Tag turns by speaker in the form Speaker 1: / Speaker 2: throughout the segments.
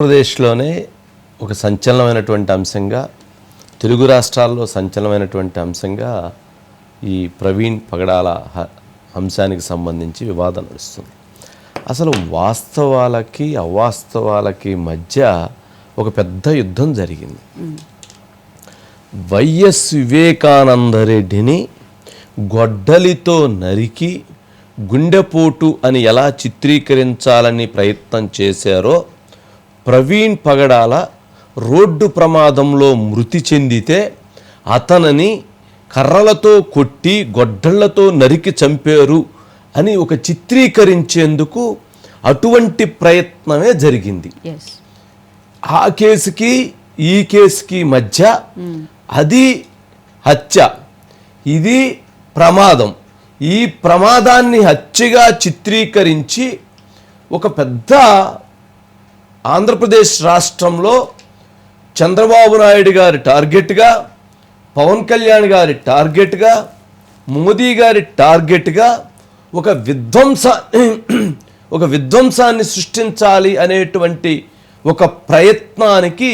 Speaker 1: ఆంధ్రప్రదేశ్లోనే ఒక సంచలనమైనటువంటి అంశంగా తెలుగు రాష్ట్రాల్లో సంచలనమైనటువంటి అంశంగా ఈ ప్రవీణ్ పగడాల అంశానికి సంబంధించి వివాదం నడుస్తుంది. అసలు వాస్తవాలకి అవాస్తవాలకి మధ్య ఒక పెద్ద యుద్ధం జరిగింది. వైఎస్ వివేకానందరెడ్డిని గొడ్డలితో నరికి గుండెపోటు అని ఎలా చిత్రీకరించాలని ప్రయత్నం చేశారో ప్రవీణ్ పగడాల రోడ్డు ప్రమాదంలో మృతి చెందితే అతనిని కర్రలతో కొట్టి గొడ్డళ్ళతో నరికి చంపారు అని ఒక చిత్రీకరించేందుకు అటువంటి ప్రయత్నమే జరిగింది. ఆ కేసుకి ఈ కేసుకి మధ్య అది హత్య. ఇది ప్రమాదం. ఈ ప్రమాదాన్ని హత్యగా చిత్రీకరించి ఒక పెద్ద ఆంధ్రప్రదేశ్ రాష్ట్రంలో చంద్రబాబు నాయుడు గారి టార్గెట్గా పవన్ కళ్యాణ్ గారి టార్గెట్గా మోదీ గారి టార్గెట్గా ఒక విధ్వంస ఒక విధ్వంసాన్ని సృష్టించాలి అనేటువంటి ఒక ప్రయత్నానికి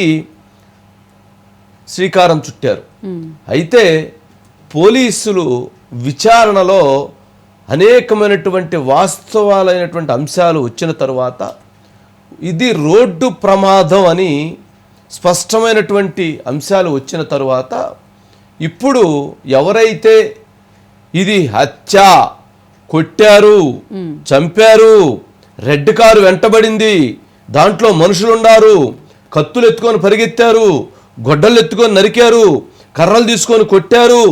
Speaker 1: శ్రీకారం చుట్టారు. అయితే పోలీసులు విచారణలో అనేకమైనటువంటి వాస్తవాలైనటువంటి అంశాలు వచ్చిన తరువాత ఇది రోడ్డు ప్రమాదం అని స్పష్టమైనటువంటి అంశాలు వచ్చిన తరువాత ఇప్పుడు ఎవరైతే ఇది హత్య కొట్టారు చంపారు రెడ్ కారు వెంటబడింది దాంట్లో మనుషులున్నారు కత్తులు ఎత్తుకొని పరిగెత్తారు గొడ్డలు ఎత్తుకొని నరికారు కర్రలు తీసుకొని కొట్టారు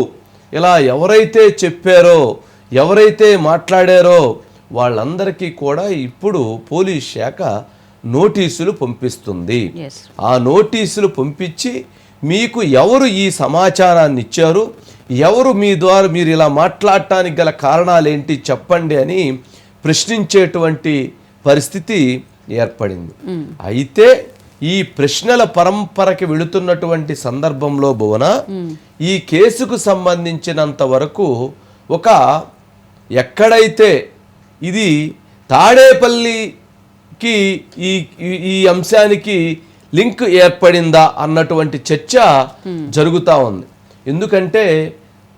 Speaker 1: ఇలా ఎవరైతే చెప్పారో ఎవరైతే మాట్లాడారో వాళ్ళందరికీ కూడా ఇప్పుడు పోలీస్ శాఖ నోటీసులు పంపిస్తుంది. ఆ నోటీసులు పంపించి మీకు ఎవరు ఈ సమాచారాన్ని ఇచ్చారు ఎవరు మీ ద్వారా మీరు ఇలా మాట్లాడటానికి గల కారణాలేంటి చెప్పండి అని ప్రశ్నించేటువంటి పరిస్థితి ఏర్పడింది. అయితే ఈ ప్రశ్నల పరంపరకి వెళుతున్నటువంటి సందర్భంలో భువన ఈ కేసుకు సంబంధించినంత వరకు ఒక ఎక్కడైతే ఇది తాడేపల్లికి ఈ ఈ- ఈ అంశానికి లింక్ ఏర్పడిందా అన్నటువంటి చర్చ జరుగుతూ ఉంది. ఎందుకంటే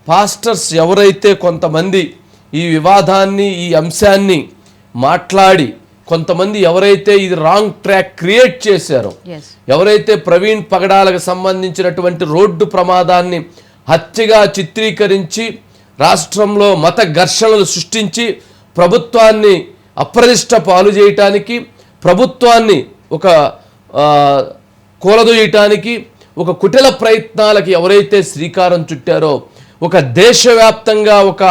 Speaker 1: పాస్టర్స్ ఎవరైతే కొంతమంది ఈ వివాదాన్ని ఈ అంశాన్ని మాట్లాడి కొంతమంది ఎవరైతే ఇది రాంగ్ ట్రాక్ క్రియేట్ చేశారో ఎవరైతే ప్రవీణ్ పగడాలకు సంబంధించినటువంటి రోడ్డు ప్రమాదాన్ని హత్యగా చిత్రీకరించి రాష్ట్రంలో మత ఘర్షణలు సృష్టించి ప్రభుత్వాన్ని అప్రదిష్ట పాలు చేయటానికి ప్రభుత్వాన్ని ఒక కూలదోయటానికి ఒక కుటిల ప్రయత్నాలకి ఎవరైతే శ్రీకారం చుట్టారో ఒక దేశవ్యాప్తంగా ఒక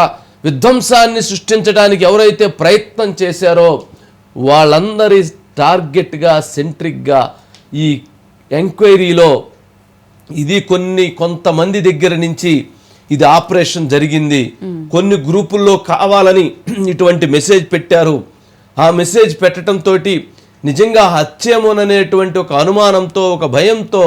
Speaker 1: విధ్వంసాన్ని సృష్టించడానికి ఎవరైతే ప్రయత్నం చేశారో వాళ్ళందరి టార్గెట్గా సెంట్రిక్గా ఈ ఎంక్వైరీలో ఇది కొన్ని కొంతమంది దగ్గర నుంచి ఇది ఆపరేషన్ జరిగింది. కొన్ని గ్రూపుల్లో కావాలని ఇటువంటి మెసేజ్ పెట్టారు. ఆ మెసేజ్ పెట్టడంతో నిజంగా హత్యేమోననేటువంటి ఒక అనుమానంతో ఒక భయంతో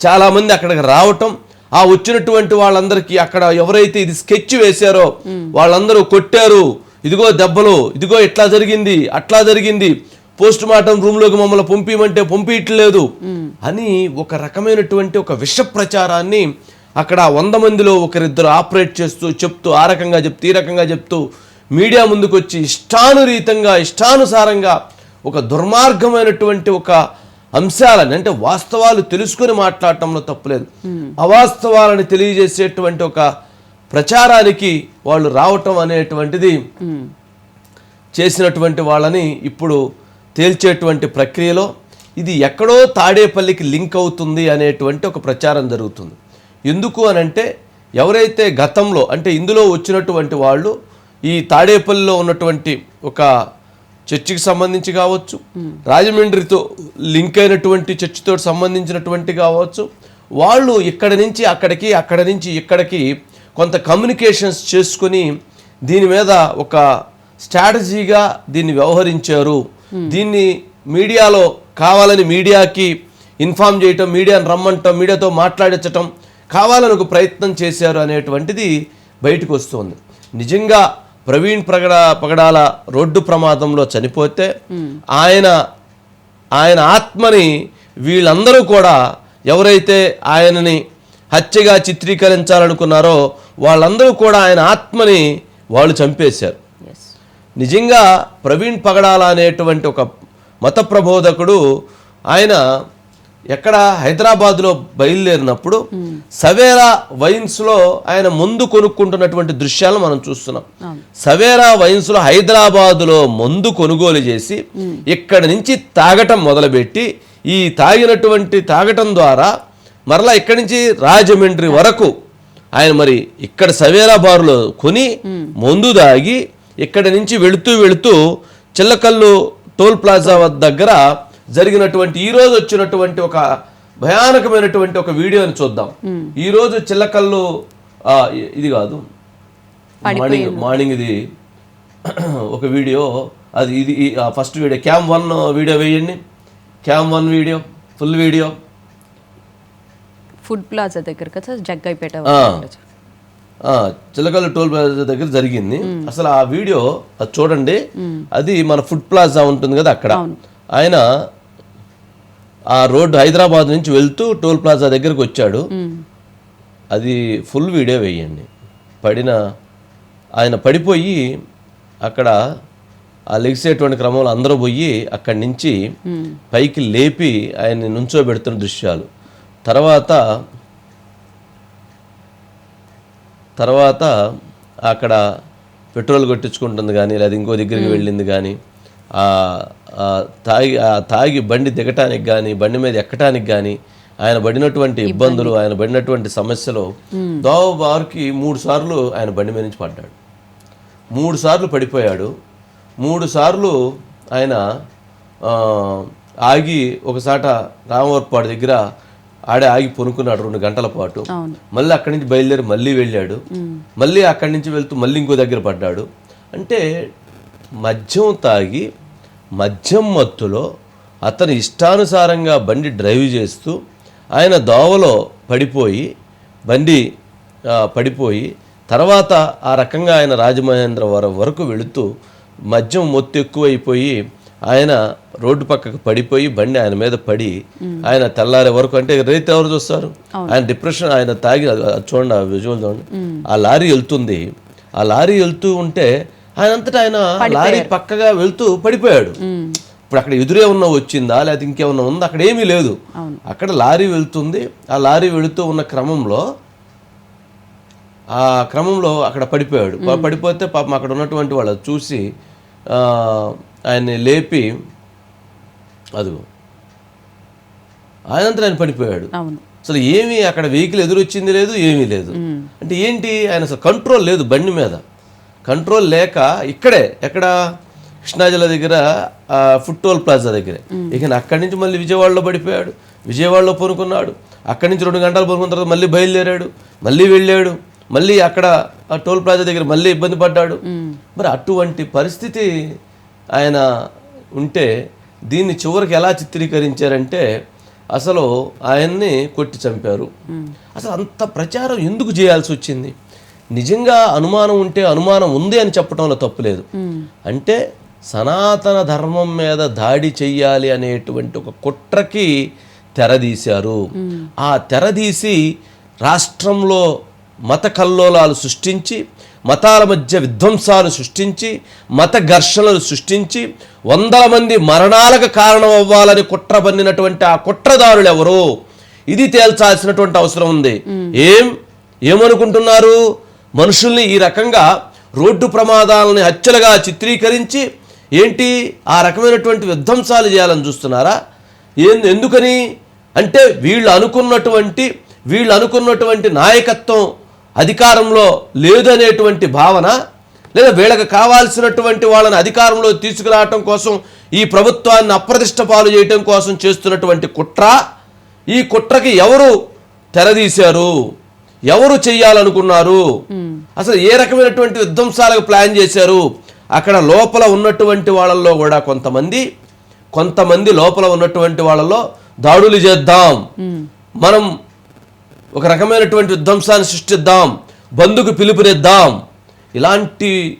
Speaker 1: చాలామంది అక్కడికి రావటం ఆ వచ్చినటువంటి వాళ్ళందరికీ అక్కడ ఎవరైతే ఇది స్కెచ్ వేశారో వాళ్ళందరూ కొట్టారు ఇదిగో దెబ్బలు ఇదిగో ఇట్లా జరిగింది అట్లా జరిగింది పోస్ట్ మార్టం రూమ్లోకి మమ్మల్ని పంపించమంటే పంపించట్లేదు అని ఒక రకమైనటువంటి ఒక విష ప్రచారాన్ని అక్కడ వంద మందిలో ఒకరిద్దరు ఆపరేట్ చేస్తూ చెప్తూ ఆ రకంగా చెప్తూ ఈ రకంగా చెప్తూ మీడియా ముందుకు వచ్చి ఇష్టానురీతంగా ఇష్టానుసారంగా ఒక దుర్మార్గమైనటువంటి ఒక అంశాలని అంటే వాస్తవాలు తెలుసుకొని మాట్లాడటంలో తప్పులేదు. అవాస్తవాలని తెలియజేసేటువంటి ఒక ప్రచారానికి వాళ్ళు రావటం అనేటువంటిది చేసినటువంటి వాళ్ళని ఇప్పుడు తేల్చేటువంటి ప్రక్రియలో ఇది ఎక్కడో తాడేపల్లికి లింక్ అవుతుంది అనేటువంటి ఒక ప్రచారం జరుగుతుంది. ఎందుకు అనంటే ఎవరైతే గతంలో అంటే ఇందులో వచ్చినటువంటి వాళ్ళు ఈ తాడేపల్లిలో ఉన్నటువంటి ఒక చర్చికి సంబంధించి కావచ్చు రాజమండ్రితో లింక్ అయినటువంటి చర్చితో సంబంధించినటువంటి కావచ్చు వాళ్ళు ఇక్కడ నుంచి అక్కడికి అక్కడి నుంచి ఇక్కడికి కొంత కమ్యూనికేషన్స్ చేసుకొని దీని మీద ఒక స్ట్రాటజీగా దీన్ని వ్యవహరించారు. దీన్ని మీడియాలో కావాలని మీడియాకి ఇన్ఫామ్ చేయటం మీడియాను రమ్మంటం మీడియాతో మాట్లాడించటం కావాలని ఒక ప్రయత్నం చేశారు అనేటువంటిది బయటకు వస్తుంది. నిజంగా ప్రవీణ్ ప్రగడ పగడాల రోడ్డు ప్రమాదంలో చనిపోతే ఆయన ఆయన ఆత్మని వీళ్ళందరూ కూడా ఎవరైతే ఆయనని హత్యగా చిత్రీకరించాలనుకున్నారో వాళ్ళందరూ కూడా ఆయన ఆత్మని వాళ్ళు చంపేశారు. నిజంగా ప్రవీణ్ పగడాల అనేటువంటి ఒక మత ప్రబోధకుడు ఆయన ఎక్కడ హైదరాబాద్లో బయలుదేరినప్పుడు సవేరా వైన్స్లో ఆయన ముందు కొనుక్కుంటున్నటువంటి దృశ్యాలను మనం చూస్తున్నాం. సవేరా వైన్స్లో హైదరాబాదులో మందు కొనుగోలు చేసి ఇక్కడి నుంచి తాగటం మొదలుపెట్టి ఈ తాగినటువంటి తాగటం ద్వారా మరలా ఇక్కడి నుంచి రాజమండ్రి వరకు ఆయన మరి ఇక్కడ సవేరా బారులో కొని మందు దాగి ఇక్కడి నుంచి వెళుతూ వెళుతూ చిల్లకల్లు టోల్ ప్లాజా దగ్గర జరిగినటువంటి ఈ రోజు వచ్చినటువంటి ఒక భయానకమైనటువంటి ఒక వీడియోని చూద్దాం. ఈ రోజు చిల్లకల్లు ఇది కాదు. మార్నింగ్ మార్నింగ్ ఇది ఒక వీడియో. అది ఇది first video. Cam one video వేయండి. Cam one video full video.
Speaker 2: Food plaza దగ్గర కదా జగ్గైపేట
Speaker 1: చిలకల టోల్ ప్లాజా దగ్గర జరిగింది. అసలు ఆ వీడియో అది చూడండి. అది మన ఫుడ్ ప్లాజా ఉంటుంది కదా అక్కడ. ఆయన ఆ రోడ్డు హైదరాబాద్ నుంచి వెళ్తూ టోల్ ప్లాజా దగ్గరికి వచ్చాడు. అది ఫుల్ వీడియో వేయండి. పడిన ఆయన పడిపోయి అక్కడ ఆ లెగిసేటువంటి క్రమంలో అందరూ పోయి అక్కడి నుంచి పైకి లేపి ఆయన్ని నుంచోబెడుతున్న దృశ్యాలు. తర్వాత తర్వాత అక్కడ పెట్రోల్ కొట్టించుకుంటుంది కానీ లేదా ఇంకో దగ్గరికి వెళ్ళింది కానీ తాగి ఆ తాగి బండి దిగటానికి కానీ బండి మీద ఎక్కటానికి కానీ ఆయన పడినటువంటి ఇబ్బందులు ఆయన పడినటువంటి సమస్యలు దోవ బార్కి మూడు సార్లు ఆయన బండి మీద నుంచి పడ్డాడు. మూడు సార్లు పడిపోయాడు. మూడు సార్లు ఆయన ఆగి ఒకసాట రామవరపాడు దగ్గర ఆడే ఆగి పొనుకున్నాడు రెండు గంటల పాటు. మళ్ళీ అక్కడి నుంచి బయలుదేరి మళ్ళీ వెళ్ళాడు. మళ్ళీ అక్కడి నుంచి వెళ్తూ మళ్ళీ ఇంకో దగ్గర పడ్డాడు. అంటే మద్యం తాగి మద్యం మత్తులో అతను ఇష్టానుసారంగా బండి డ్రైవ్ చేస్తూ ఆయన దోవలో పడిపోయి బండి పడిపోయి తర్వాత ఆ రకంగా ఆయన రాజమహేంద్రవరం వరకు వెళుతూ మద్యం మొత్తు ఎక్కువైపోయి ఆయన రోడ్డు పక్కకు పడిపోయి బండి ఆయన మీద పడి ఆయన తెల్లారే వరకు అంటే రైతు ఎవరు చూస్తారు? ఆయన డిప్రెషన్ ఆయన తాగి చూడండి ఆ విజువల్ చూడండి. ఆ లారీ వెళ్తుంది. ఆ లారీ వెళ్తూ ఉంటే ఆయన అంతటా ఆయన లారీ పక్కగా వెళ్తూ పడిపోయాడు. ఇప్పుడు అక్కడ ఎదురే ఉన్న వచ్చిందా? లేకపోతే ఇంకేమన్నా ఉందా? అక్కడ ఏమీ లేదు. అక్కడ లారీ వెళ్తుంది. ఆ లారీ వెళుతూ ఉన్న క్రమంలో ఆ క్రమంలో అక్కడ పడిపోయాడు. పడిపోతే పాపం అక్కడ ఉన్నటువంటి వాళ్ళు అది చూసి ఆయన్ని లేపి అదిగో. ఆయనంతా ఆయన పడిపోయాడు. అసలు ఏమీ అక్కడ వెహికల్ ఎదురొచ్చింది లేదు ఏమీ లేదు. అంటే ఏంటి? ఆయన అసలు కంట్రోల్ లేదు బండి మీద. కంట్రోల్ లేక ఇక్కడే ఎక్కడ? కృష్ణా జిల్లా దగ్గర ఫుడ్ టోల్ ప్లాజా దగ్గర. ఇక అక్కడి నుంచి మళ్ళీ విజయవాడలో పడిపోయాడు. విజయవాడలో పనుకున్నాడు అక్కడి నుంచి రెండు గంటలు పనుకున్న తర్వాత మళ్ళీ బయలుదేరాడు. మళ్ళీ వెళ్ళాడు. మళ్ళీ అక్కడ టోల్ ప్లాజా దగ్గర మళ్ళీ ఇబ్బంది పడ్డాడు. మరి అటువంటి పరిస్థితి ఆయన ఉంటే దీన్ని చివరికి ఎలా చిత్రీకరించారంటే అసలు ఆయన్ని కొట్టి చంపారు. అసలు అంత ప్రచారం ఎందుకు చేయాల్సి వచ్చింది? నిజంగా అనుమానం ఉంటే అనుమానం ఉంది అని చెప్పడంలో తప్పులేదు అంటే సనాతన ధర్మం మీద దాడి చెయ్యాలి అనేటువంటి ఒక కుట్రకి తెరదీశారు. ఆ తెరదీసి రాష్ట్రంలో మత కల్లోలాలు సృష్టించి మతాల మధ్య విధ్వంసాలు సృష్టించి మత ఘర్షణలు సృష్టించి వందల మంది మరణాలకు కారణం అవ్వాలని కుట్ర పన్నినటువంటి ఆ కుట్రదారులు ఎవరు ఇది తేల్చాల్సినటువంటి అవసరం ఉంది. ఏం? ఏమనుకుంటున్నారు? మనుషుల్ని ఈ రకంగా రోడ్డు ప్రమాదాలని హత్యలుగా చిత్రీకరించి ఏంటి ఆ రకమైనటువంటి విధ్వంసాలు చేయాలని చూస్తున్నారా? ఏం ఎందుకని? అంటే వీళ్ళు అనుకున్నటువంటి వీళ్ళు అనుకున్నటువంటి నాయకత్వం అధికారంలో లేదనేటువంటి భావన లేదా వీళ్ళకి కావాల్సినటువంటి వాళ్ళని అధికారంలో తీసుకురావటం కోసం ఈ ప్రభుత్వాన్ని అప్రతిష్ట పాలు చేయటం కోసం చేస్తున్నటువంటి కుట్ర ఈ కుట్రకి ఎవరు తెరదీశారు? ఎవరు చెయ్యాలనుకున్నారు? అసలు ఏ రకమైనటువంటి విధ్వంసాలకు ప్లాన్ చేశారు? అక్కడ లోపల ఉన్నటువంటి వాళ్ళల్లో కూడా కొంతమంది కొంతమంది లోపల ఉన్నటువంటి వాళ్ళలో దాడులు చేద్దాం. మనం ఒక రకమైనటువంటి విధ్వంసాన్ని సృష్టిద్దాం. బంధుకు పిలుపునిద్దాం. ఇలాంటి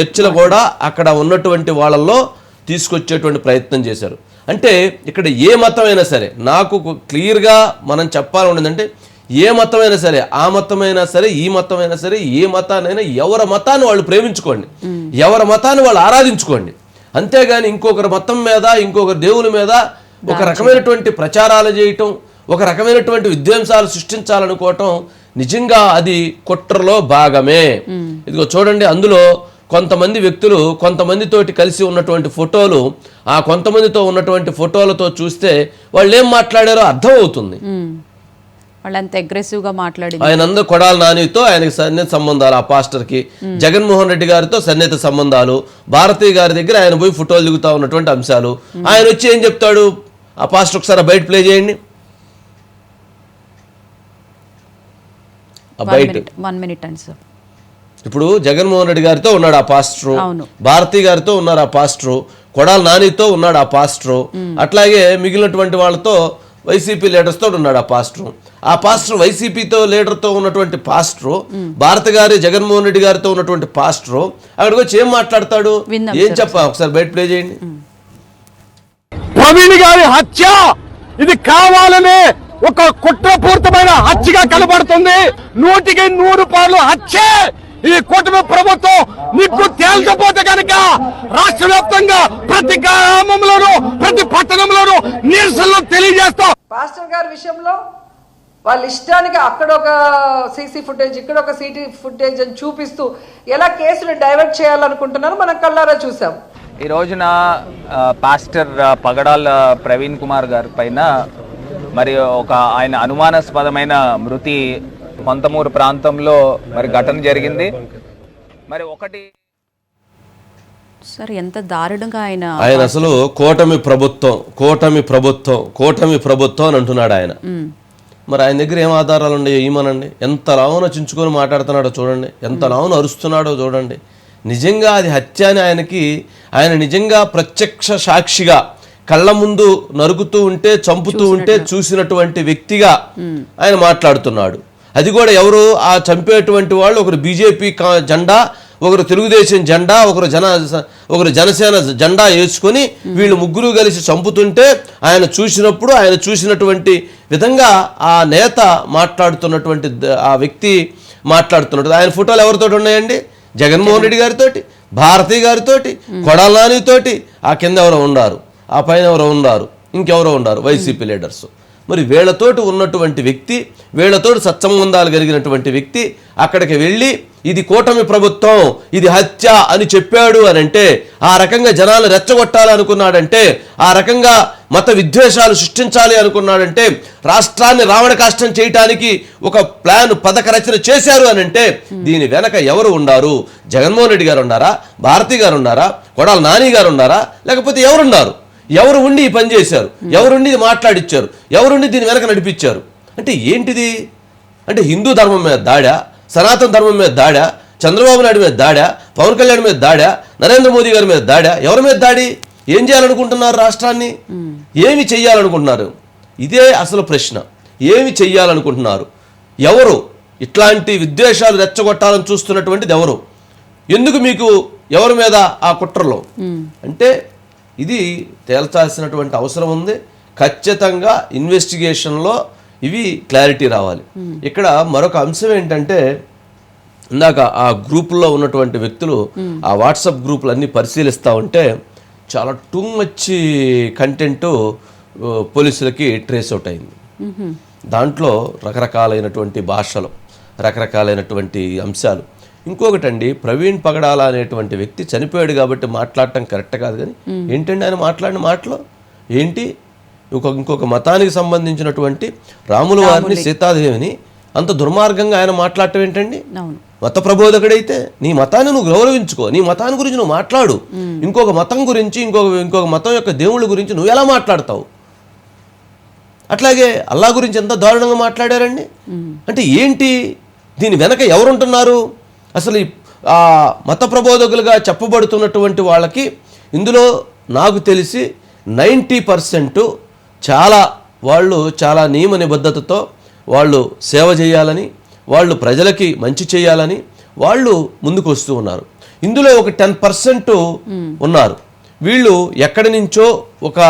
Speaker 1: చర్చలు కూడా అక్కడ ఉన్నటువంటి వాళ్ళల్లో తీసుకొచ్చేటువంటి ప్రయత్నం చేశారు. అంటే ఇక్కడ ఏ మతం అయినా సరే నాకు క్లియర్గా మనం చెప్పాలని ఉండిందంటే ఏ మతమైనా సరే ఆ మతమైనా సరే ఈ మతమైనా సరే ఏ మతాన్నైనా ఎవరి మతాన్ని వాళ్ళు ప్రేమించుకోండి. ఎవరి మతాన్ని వాళ్ళు ఆరాధించుకోండి. అంతేగాని ఇంకొకరి మతం మీద ఇంకొకరి దేవుని మీద ఒక రకమైనటువంటి ప్రచారాలు చేయటం ఒక రకమైనటువంటి విధ్వంసాలు సృష్టించాలనుకోవటం నిజంగా అది కుట్రలో భాగమే. ఇదిగో చూడండి అందులో కొంతమంది వ్యక్తులు కొంతమందితోటి కలిసి ఉన్నటువంటి ఫోటోలు ఆ కొంతమందితో ఉన్నటువంటి ఫోటోలతో చూస్తే వాళ్ళు ఏం మాట్లాడారో అర్థం అవుతుంది.
Speaker 2: వాళ్ళు అంత అగ్రెసివ్గా మాట్లాడింది.
Speaker 1: ఆయన అందరూ కొడాల నానితో ఆయనకి సన్నిహిత సంబంధాలు ఆ పాస్టర్కి. జగన్మోహన్ రెడ్డి గారితో సన్నిహిత సంబంధాలు భారతీయ గారి దగ్గర ఆయన పోయి ఫోటోలు దిగుతా ఉన్నటువంటి అంశాలు. ఆయన వచ్చి ఏం చెప్తాడు? ఆ పాస్టర్ ఒకసారి బయట ప్లే చేయండి. ఆ
Speaker 2: వన్
Speaker 1: బయట.
Speaker 2: మినిట్ వన్ మినిట్ అండి సార్
Speaker 1: ఇప్పుడు జగన్మోహన్ రెడ్డి గారితో ఉన్నాడు ఆ పాస్టరు. భారతి గారితో ఉన్నారు ఆ పాస్టరు. కొడాల నానితో ఉన్నాడు ఆ పాస్టరు. అట్లాగే మిగిలినటువంటి వాళ్ళతో వైసీపీ లీడర్స్తో ఉన్నాడు ఆ పాస్టరు. ఆ పాస్టర్ వైసీపీతో లీడర్తో ఉన్నటువంటి పాస్టరు భారత గారి జగన్మోహన్ రెడ్డి గారితో ఉన్నటువంటి పాస్టరు అక్కడికి వచ్చి ఏం మాట్లాడతాడు? ఏం చెప్పా ఒకసారి బయట ప్లే చేయండి.
Speaker 3: ప్రవీణ్ గారి హత్య! ఇది కావాలనే ఒక కుట్రపూరితమైన హత్యగా కనబడుతుంది. నూటికి నూరు పాలు హత్య! ఈ కూటమి ప్రభుత్వం నిప్పు తేల్చపోతే కనుక రాష్ట్ర వ్యాప్తంగా ప్రతి గ్రామంలోనూ ప్రతి పట్టణంలోనూ నిరసనలు తెలియజేస్తాం.
Speaker 4: పాస్టర్ గారి విషయంలో వాళ్ళ ఇష్టానికి అక్కడ ఒక సీసీ ఫుటేజ్ ఇక్కడ ఒక సీటీ ఫుటేజ్ అని చూపిస్తూ ఎలా కేసులు డైవర్ట్ చేయాలనుకుంటున్నారో మనం కళ్ళారా చూసాం.
Speaker 5: ఈ రోజున పాస్టర్ పగడాల ప్రవీణ్ కుమార్ గారి పైన మరి ఒక ఆయన అనుమానాస్పదమైన మృతి కొంతమూరు ప్రాంతంలో మరి ఘటన జరిగింది. మరి ఒకటి
Speaker 2: సార్ ఎంత దారుణంగా ఆయన
Speaker 1: ఆయన అసలు కూటమి ప్రభుత్వం కూటమి ప్రభుత్వం కూటమి ప్రభుత్వం అని అంటున్నాడు ఆయన. మరి ఆయన దగ్గర ఏం ఆధారాలు ఉన్నాయో ఏమనండి. ఎంత లావున చించుకొని మాట్లాడుతున్నాడో చూడండి. ఎంత లావున అరుస్తున్నాడో చూడండి. నిజంగా అది హత్య అని ఆయనకి ఆయన నిజంగా ప్రత్యక్ష సాక్షిగా కళ్ళ ముందు నరుకుతూ ఉంటే చంపుతూ ఉంటే చూసినటువంటి వ్యక్తిగా ఆయన మాట్లాడుతున్నాడు. అది కూడా ఎవరు? ఆ చంపేటువంటి వాళ్ళు ఒకరు బీజేపీ జెండా ఒకరు తెలుగుదేశం జెండా ఒకరు జన ఒకరు జనసేన జెండా వేసుకొని వీళ్ళు ముగ్గురు కలిసి చంపుతుంటే ఆయన చూసినప్పుడు ఆయన చూసినటువంటి విధంగా ఆ నేత మాట్లాడుతున్నటువంటి ఆ వ్యక్తి మాట్లాడుతున్నట్టు. ఆయన ఫోటోలు ఎవరితో ఉన్నాయండి? జగన్మోహన్ రెడ్డి గారితోటి భారతి గారితోటి కొడాలానితోటి ఆ కింద ఎవరో ఉన్నారు ఆ పైన ఎవరో ఉన్నారు ఇంకెవరో ఉన్నారు వైసీపీ లీడర్స్. మరి వీళ్ళతోటి ఉన్నటువంటి వ్యక్తి వీళ్ళతోటి సత్సంబంధాలు కలిగినటువంటి వ్యక్తి అక్కడికి వెళ్ళి ఇది కూటమి ప్రభుత్వం ఇది హత్య అని చెప్పాడు అని అంటే ఆ రకంగా జనాలు రెచ్చగొట్టాలనుకున్నాడంటే ఆ రకంగా మత విద్వేషాలు సృష్టించాలి అనుకున్నాడంటే రాష్ట్రాన్ని రావణ కాష్టం చేయటానికి ఒక ప్లాన్ పథక రచన చేశారు అని అంటే దీని వెనక ఎవరు ఉన్నారు జగన్మోహన్ రెడ్డి గారు ఉన్నారా భారతి గారు ఉన్నారా కొడాల నాని గారు ఉన్నారా లేకపోతే ఎవరున్నారు ఎవరు ఉండి ఈ పని చేశారు? ఎవరుండి ఇది మాట్లాడిచ్చారు? ఎవరుండి దీని వెనక నడిపించారు అంటే ఏంటిది? అంటే హిందూ ధర్మం మీద దాడా? సనాతన ధర్మం మీద దాడా? చంద్రబాబు నాయుడు మీద దాడా? పవన్ కళ్యాణ్ మీద దాడా? నరేంద్ర మోదీ గారి మీద దాడా? ఎవరి మీద దాడి? ఏం చేయాలనుకుంటున్నారు రాష్ట్రాన్ని? ఏమి చెయ్యాలనుకుంటున్నారు? ఇదే అసలు ప్రశ్న. ఏమి చెయ్యాలనుకుంటున్నారు? ఎవరు? ఇట్లాంటి విద్వేషాలు రెచ్చగొట్టాలని చూస్తున్నటువంటిది ఎవరు? ఎందుకు మీకు ఎవరి మీద ఆ కుట్రలో? అంటే ఇది తేల్చాల్సినటువంటి అవసరం ఉంది. ఖచ్చితంగా ఇన్వెస్టిగేషన్లో ఇవి క్లారిటీ రావాలి. ఇక్కడ మరొక అంశం ఏంటంటే ఇందాక ఆ గ్రూపుల్లో ఉన్నటువంటి వ్యక్తులు ఆ వాట్సాప్ గ్రూపులు అన్నీ పరిశీలిస్తూ ఉంటే చాలా టూ మచ్ కంటెంట్ పోలీసులకి ట్రేస్ అవుట్ అయింది. దాంట్లో రకరకాలైనటువంటి భాషలు రకరకాలైనటువంటి అంశాలు ఇంకొకటండి ప్రవీణ్ పగడాల అనేటువంటి వ్యక్తి చనిపోయాడు కాబట్టి మాట్లాడటం కరెక్ట్ కాదు కానీ ఏంటండి ఆయన మాట్లాడిన మాటలు? ఏంటి? ఇంకొక ఇంకొక మతానికి సంబంధించినటువంటి రాముల వారిని సీతాదేవిని అంత దుర్మార్గంగా ఆయన మాట్లాడటం ఏంటండి? మత ప్రబోధకుడైతే నీ మతాన్ని నువ్వు గౌరవించుకో నీ మతాన్ని గురించి నువ్వు మాట్లాడు. ఇంకొక మతం గురించి ఇంకొక ఇంకొక మతం యొక్క దేవుళ్ళ గురించి నువ్వు ఎలా మాట్లాడతావు? అట్లాగే అల్లా గురించి ఎంత దారుణంగా మాట్లాడారండి? అంటే ఏంటి? దీని వెనక ఎవరుంటున్నారు? అసలు ఈ ఆ మత ప్రబోధకులుగా చెప్పబడుతున్నటువంటి వాళ్ళకి ఇందులో నాకు తెలిసి నైంటీ పర్సెంట్ చాలా వాళ్ళు చాలా నియమ నిబద్ధతతో వాళ్ళు సేవ చేయాలని వాళ్ళు ప్రజలకి మంచి చేయాలని వాళ్ళు ముందుకు వస్తూ ఉన్నారు. ఇందులో ఒక టెన్ పర్సెంట్ ఉన్నారు. వీళ్ళు ఎక్కడి నుంచో ఒక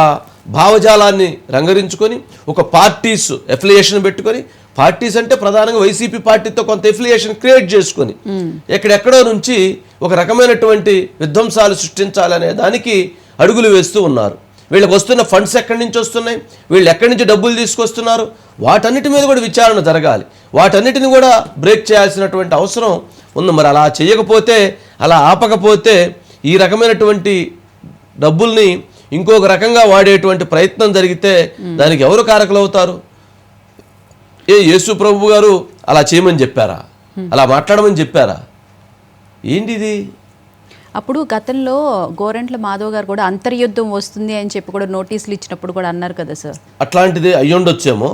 Speaker 1: భావజాలాన్ని రంగరించుకొని ఒక పార్టీస్ ఎఫిలియేషన్ పెట్టుకొని పార్టీస్ అంటే ప్రధానంగా వైసీపీ పార్టీతో కొంత ఎఫిలియేషన్ క్రియేట్ చేసుకొని ఎక్కడెక్కడో నుంచి ఒక రకమైనటువంటి విధ్వంసాలు సృష్టించాలనే దానికి అడుగులు వేస్తూ ఉన్నారు. వీళ్ళకి వస్తున్న ఫండ్స్ ఎక్కడి నుంచి వస్తున్నాయి? వీళ్ళు ఎక్కడి నుంచి డబ్బులు తీసుకొస్తున్నారు? వాటన్నిటి మీద కూడా విచారణ జరగాలి. వాటన్నిటిని కూడా బ్రేక్ చేయాల్సినటువంటి అవసరం ఉంది. మరి అలా చేయకపోతే అలా ఆపకపోతే ఈ రకమైనటువంటి డబ్బుల్ని ఇంకొక రకంగా వాడేటువంటి ప్రయత్నం జరిగితే దానికి ఎవరు కారకులు అవుతారు? ఏ యేసు ప్రభు గారు అలా చేయమని చెప్పారా? అలా మాట్లాడమని చెప్పారా? ఏంటి ఇది
Speaker 2: అప్పుడు గతంలో గోరంట్ల మాధవ్ గారు కూడా అంతర్యుద్ధం వస్తుంది అని చెప్పి కూడా నోటీసులు ఇచ్చినప్పుడు కూడా అన్నారు కదా సార్.
Speaker 1: అట్లాంటిది అయ్యుండొచ్చేమో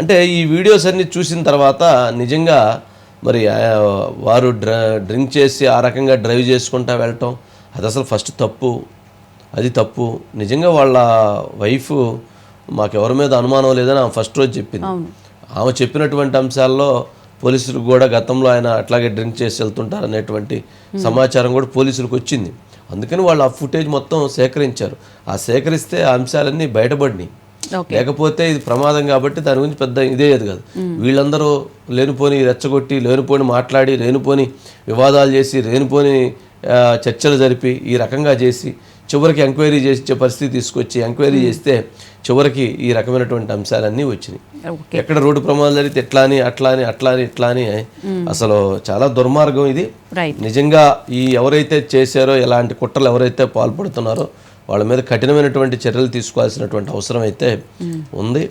Speaker 1: అంటే ఈ వీడియోస్ అన్ని చూసిన తర్వాత నిజంగా మరి వారు డ్ర డ్రింక్ చేసి ఆ రకంగా డ్రైవ్ చేసుకుంటా వెళ్ళటం అది అసలు ఫస్ట్ తప్పు. అది తప్పు. నిజంగా వాళ్ళ వైఫ్ మాకెవరి మీద అనుమానం లేదని ఆమె ఫస్ట్ రోజు చెప్పింది. ఆమె చెప్పినటువంటి అంశాల్లో పోలీసులకు కూడా గతంలో ఆయన అట్లాగే డ్రింక్ చేసి వెళ్తుంటారు అనేటువంటి సమాచారం కూడా పోలీసులకు వచ్చింది. అందుకని వాళ్ళు ఆ ఫుటేజ్ మొత్తం సేకరించారు. ఆ సేకరిస్తే ఆ అంశాలన్నీ బయటపడినాయి. లేకపోతే ఇది ప్రమాదం కాబట్టి దాని గురించి పెద్ద ఇదే కాదు. వీళ్ళందరూ లేనిపోని రెచ్చగొట్టి లేనిపోని మాట్లాడి లేనిపోని వివాదాలు చేసి లేనిపోని చర్చలు జరిపి ఈ రకంగా చేసి చివరికి ఎంక్వైరీ చేసే పరిస్థితి తీసుకొచ్చి ఎంక్వైరీ చేస్తే చివరికి ఈ రకమైనటువంటి అంశాలన్నీ వచ్చినాయి. ఎక్కడ రోడ్డు ప్రమాదం జరిగితే ఎట్లా అని అట్లా అని అట్లా అని ఇట్లా అని అసలు చాలా దుర్మార్గం ఇది. నిజంగా ఈ ఎవరైతే చేశారో ఇలాంటి కుట్రలు ఎవరైతే పాల్పడుతున్నారో వాళ్ళ మీద కఠినమైనటువంటి చర్యలు తీసుకోవాల్సినటువంటి అవసరం అయితే ఉంది.